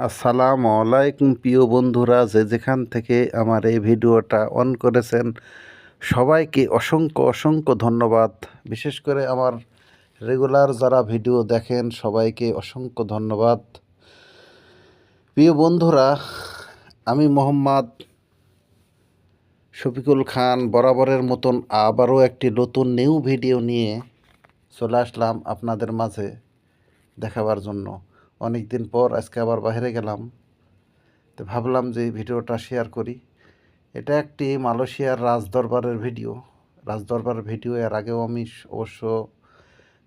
আসসালামু আলাইকুম, প্রিয় বন্ধুরা। যে যেখান থেকে আমার এই ভিডিওটা অন করেছেন, সবাইকে অসংখ্য অসংখ্য ধন্যবাদ। বিশেষ করে আমার রেগুলার যারা ভিডিও দেখেন, সবাইকে অসংখ্য ধন্যবাদ। প্রিয় বন্ধুরা, আমি মোহাম্মদ শফিকুল খান বরাবরের মতন আবারও একটি নতুন নিউ ভিডিও নিয়ে চলে আসলাম আপনাদের মাঝে দেখাবার জন্য। অনেক দিন পর আজকে আবার বাইরে গেলাম। তো ভাবলাম যে ভিডিওটা শেয়ার করি। এটা একটি মালয়েশিয়ার রাজদরবারের ভিডিও। রাজদরবারের ভিডিও এর আগেও আমি অবশ্য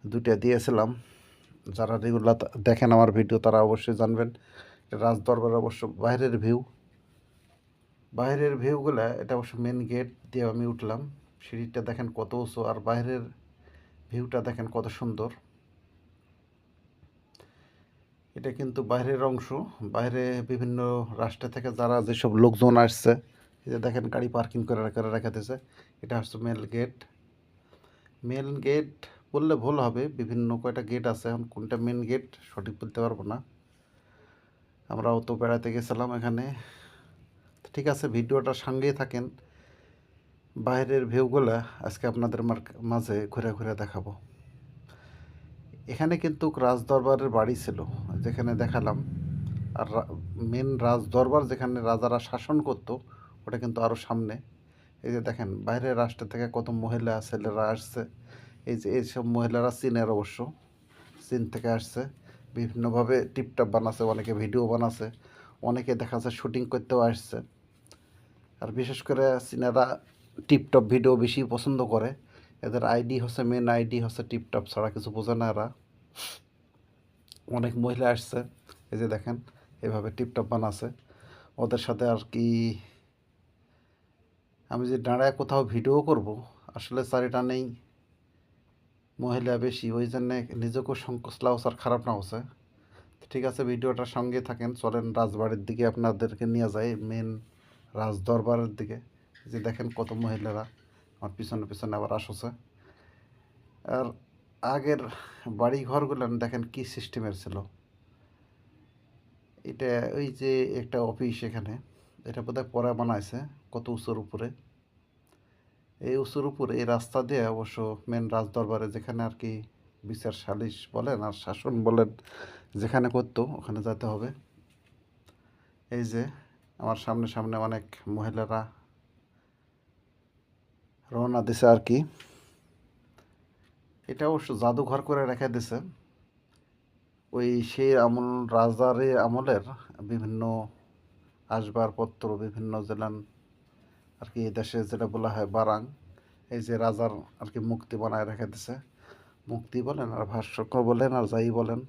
দুইটা দিয়েছিলাম। যারা রেগুলার দেখেন আমার ভিডিও তারা অবশ্যই জানবেন। রাজদরবার অবশ্য বাইরের ভিউ বাইরের ভিউগুলো এটা অবশ্য মেন গেট দিয়ে আমি উঠলাম। সিঁড়িটা দেখেন কত উঁচু আর বাইরের ভিউটা দেখেন কত সুন্দর। এটা কিন্তু বাইরের অংশ। বাইরে বিভিন্ন রাষ্ট্র থেকে যারা যেসব লোকজন আসছে যে দেখেন গাড়ি পার্কিং করে করে রেখে দিয়েছে এটা হচ্ছে মেল গেট মেন গেট বললে ভুল হবে, বিভিন্ন কয়টা গেট আছে, এখন কোনটা মেন গেট সঠিক বলতে পারব না। আমরাও তো বেড়াতে গেছিলাম এখানে। ঠিক আছে, ভিডিওটার সঙ্গেই থাকেন। বাইরের ভিউগুলো আজকে আপনাদের মাঝে ঘুরে ঘুরে দেখাবো। এখানে কিন্তু রাজদরবারের বাড়ি ছিল। যেখানে দেখালাম, আর মেন রাজ দরবার যেখানে রাজারা শাসন করতো, ওটা কিন্তু আরও সামনে। এই যে দেখেন, বাইরের রাষ্ট্র থেকে কত মহিলা, ছেলেরা আসছে। এই যে এইসব মহিলারা চীনের অবশ্য। চীন থেকে আসছে। বিভিন্নভাবে টিপটপ বানাচ্ছে, অনেকে ভিডিও বানাচ্ছে, অনেকে দেখা যাচ্ছে শুটিং করতেও আসছে। আর বিশেষ করে চীনারা টিপটপ ভিডিও বেশি পছন্দ করে। এদের আইডি হচ্ছে মেন আইডি হচ্ছে টিপটপ, ছাড়া কিছু বোঝে না এরা। অনেক মহিলা আসছে। এই যে দেখেন, এভাবে টিপটপ বানাচ্ছে। ওদের সাথে আর কি আমি যে দাঁড়ায় কোথাও ভিডিও করব, আসলে চারিটা নেই। মহিলা বেশি, ওই জন্যে নিজেকেও সংকোচ লাউসার খারাপ না হচ্ছে ঠিক আছে ভিডিওটার সঙ্গে থাকেন, চলেন রাজবাড়ির দিকে আপনাদেরকে নিয়ে যাই মেন রাজদরবারের দিকে। যে দেখেন কত মহিলারা, আমার পিছনে পিছনে আবার আসছে। আর আগের বাড়ি ঘরগুলো দেখেন কি সিস্টেমের ছিল। এটা ওই যে একটা অফিস এখানে, এটা বোধহয় পরে বানাইছে কত উঁচুর উপরে। এই উঁচুর উপরে এই রাস্তা দিয়ে অবশ্য মেন রাজদরবারে যেখানে আর কি বিচার সালিশ বলেন আর শাসন বলেন, যেখানে করতো ওখানে যেতে হবে। এই যে আমার সামনে সামনে অনেক মহিলারা রওনা দিছে আর কি। এটা অবশ্য জাদুঘর করে রেখে দিছে। ওই সেই আমল, রাজারে আমলের বিভিন্ন আসবাবপত্র, বিভিন্ন জেলান আর কি দেশে যেটা বলা হয় বারাং, এই যে রাজার আর কি মুক্তি বানায় রেখে দিছে। মুক্তি বলেন আর ভাস্কর্য বলেন আর যাই বলেন,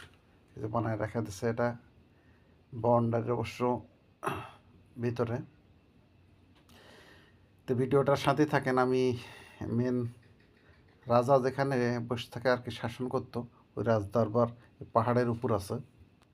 এই যে বানায় রেখে দিছে এটা। বাউন্ডারির অবশ্য ভিতরে। তো ভিডিওটার সাথে থাকেন আমি মেন রাজা যেখানে বসে থাকে আর কি শাসন করতো ওই রাজদরবার পাহাড়ের উপর আছে।